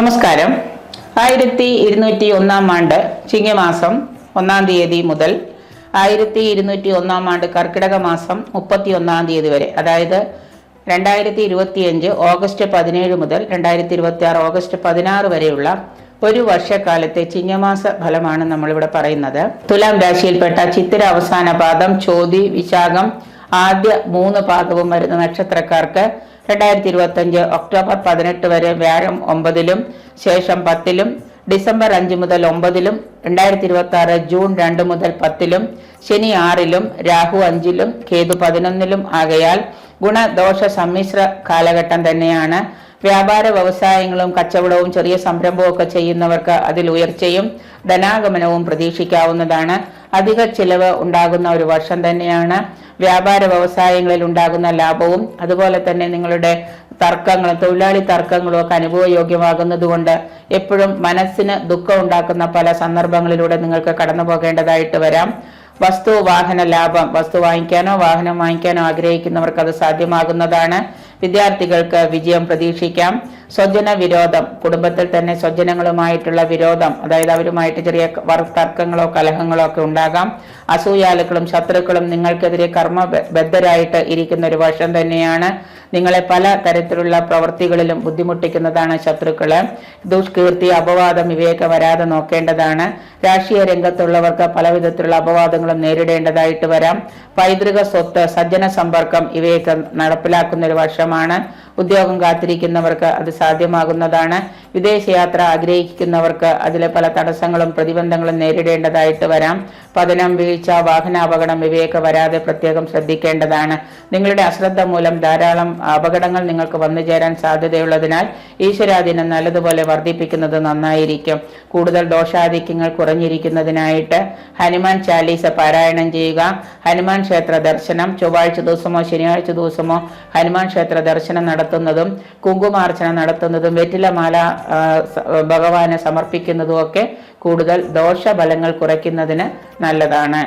നമസ്കാരം. ആയിരത്തി ഇരുന്നൂറ്റി ഒന്നാം ആണ്ട് ചിങ്ങമാസം ഒന്നാം തീയതി മുതൽ ആയിരത്തി ഇരുന്നൂറ്റി ഒന്നാം ആണ്ട് കർക്കിടക മാസം മുപ്പത്തി ഒന്നാം തീയതി വരെ അതായത് രണ്ടായിരത്തി ഇരുപത്തിയഞ്ച് ഓഗസ്റ്റ് പതിനേഴ് മുതൽ രണ്ടായിരത്തി ഇരുപത്തി ആറ് ഓഗസ്റ്റ് പതിനാറ് വരെയുള്ള ഒരു വർഷക്കാലത്തെ ചിങ്ങമാസ ഫലമാണ് നമ്മളിവിടെ പറയുന്നത്. തുലാം രാശിയിൽപ്പെട്ട ചിത്തിര അവസാന പാദം ചോതി വിശാഖം ആദ്യ മൂന്ന് പാദവും വരുന്ന നക്ഷത്രക്കാർക്ക് രണ്ടായിരത്തി ഇരുപത്തഞ്ച് ഒക്ടോബർ പതിനെട്ട് വരെ വ്യാഴം ഒമ്പതിലും ശേഷം പത്തിലും ഡിസംബർ അഞ്ച് മുതൽ ഒമ്പതിലും രണ്ടായിരത്തി ഇരുപത്തി ആറ് ജൂൺ രണ്ട് മുതൽ പത്തിലും ശനി ആറിലും രാഹു അഞ്ചിലും കേതു പതിനൊന്നിലും ആകയാൽ ഗുണദോഷ സമ്മിശ്ര കാലഘട്ടം തന്നെയാണ്. വ്യാപാര വ്യവസായങ്ങളും കച്ചവടവും ചെറിയ സംരംഭവും ഒക്കെ ചെയ്യുന്നവർക്ക് അതിൽ ഉയർച്ചയും ധനാഗമനവും പ്രതീക്ഷിക്കാവുന്നതാണ്. അധിക ചിലവ് ഉണ്ടാകുന്ന ഒരു വർഷം തന്നെയാണ്. വ്യാപാര വ്യവസായങ്ങളിൽ ഉണ്ടാകുന്ന ലാഭവും അതുപോലെ തന്നെ നിങ്ങളുടെ തർക്കങ്ങളും തൊഴിലാളി തർക്കങ്ങളും ഒക്കെ അനുഭവയോഗ്യമാകുന്നത് കൊണ്ട് എപ്പോഴും മനസ്സിന് ദുഃഖം ഉണ്ടാക്കുന്ന പല സന്ദർഭങ്ങളിലൂടെ നിങ്ങൾക്ക് കടന്നു പോകേണ്ടതായിട്ട് വരാം. വസ്തു വാഹന ലാഭം വസ്തു വാങ്ങിക്കാനോ വാഹനം വാങ്ങിക്കാനോ ആഗ്രഹിക്കുന്നവർക്ക് അത് സാധ്യമാകുന്നതാണ്. വിദ്യാർത്ഥികൾക്ക് വിജയം പ്രതീക്ഷിക്കാം. സ്വജന വിരോധം കുടുംബത്തിൽ തന്നെ സ്വജനങ്ങളുമായിട്ടുള്ള വിരോധം അതായത് അവരുമായിട്ട് ചെറിയ തർക്കങ്ങളോ കലഹങ്ങളോ ഒക്കെ ഉണ്ടാകാം. അസൂയാലുക്കളും ശത്രുക്കളും നിങ്ങൾക്കെതിരെ കർമ്മബദ്ധരായിട്ട് ഇരിക്കുന്ന ഒരു വർഷം തന്നെയാണ്. നിങ്ങളെ പല തരത്തിലുള്ള പ്രവൃത്തികളിലും ബുദ്ധിമുട്ടിക്കുന്നതാണ് ശത്രുക്കൾ. ദുഷ്കീർത്തി അപവാദം ഇവയൊക്കെ വരാതെ നോക്കേണ്ടതാണ്. രാഷ്ട്രീയ രംഗത്തുള്ളവർക്ക് പല വിധത്തിലുള്ള അപവാദങ്ങളും നേരിടേണ്ടതായിട്ട് വരാം. പൈതൃക സ്വത്ത് സജ്ജന സമ്പർക്കം ഇവയൊക്കെ നടപ്പിലാക്കുന്ന ഒരു വർഷമാണ്. ഉദ്യോഗം കാത്തിരിക്കുന്നവർക്ക് അത് സാധ്യമാകുന്നതാണ്. വിദേശയാത്ര ആഗ്രഹിക്കുന്നവർക്ക് അതിലെ പല തടസ്സങ്ങളും പ്രതിബന്ധങ്ങളും നേരിടേണ്ടതായിട്ട് വരാം. പതനം വീഴ്ച വാഹനാപകടം ഇവയൊക്കെ വരാതെ പ്രത്യേകം ശ്രദ്ധിക്കേണ്ടതാണ്. നിങ്ങളുടെ അശ്രദ്ധ മൂലം ധാരാളം അപകടങ്ങൾ നിങ്ങൾക്ക് വന്നു ചേരാൻ സാധ്യതയുള്ളതിനാൽ ഈശ്വരാധീനം നല്ലതുപോലെ വർദ്ധിപ്പിക്കുന്നത് നന്നായിരിക്കും. കൂടുതൽ ദോഷാധിക്യങ്ങൾ കുറഞ്ഞിരിക്കുന്നതിനായിട്ട് ഹനുമാൻ ചാലീസ പാരായണം ചെയ്യുക. ഹനുമാൻ ക്ഷേത്ര ദർശനം ചൊവ്വാഴ്ച ദിവസമോ ശനിയാഴ്ച ദിവസമോ ഹനുമാൻ ക്ഷേത്ര ദർശനം നടത്തുന്നതും കുങ്കുമാർച്ചന നടത്തുന്നതും വെറ്റിലമാല ഭഗവാന് സമർപ്പിക്കുന്നതും ഒക്കെ കൂടുതൽ ദോഷഫലങ്ങൾ കുറയ്ക്കുന്നതിന് നല്ലതാണ്.